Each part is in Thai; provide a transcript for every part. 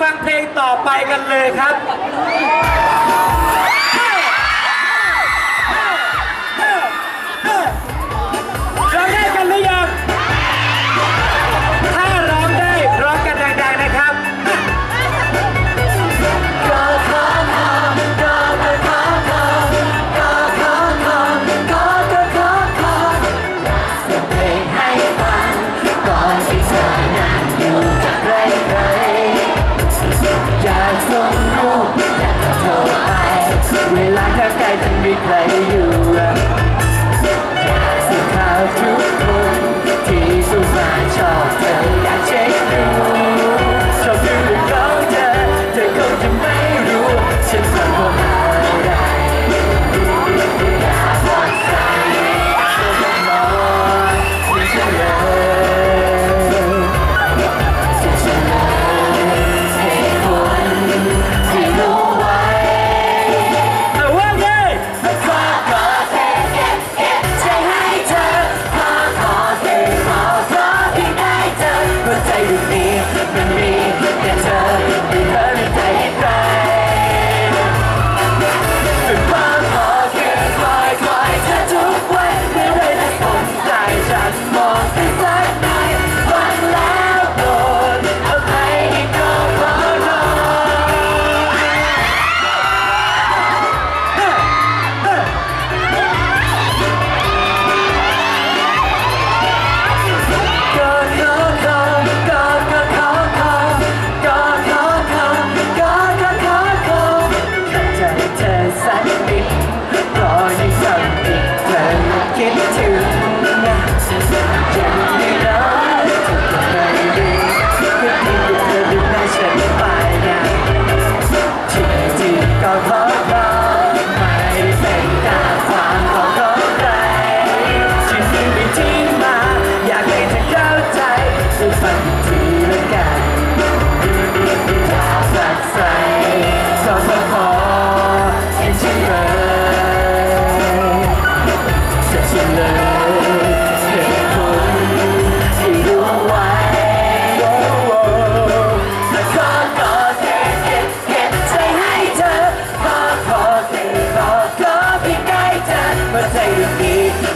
ฟังเพลงต่อไปกันเลยครับร้องได้กันหรือยังถ้าร้องได้ร้องกันดงๆนะครับ ให้ฟังก่อนที่เธอ ส่งรูปจากเธอไป เวลาเธอใกล้จะมีใครอยู่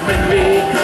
with me.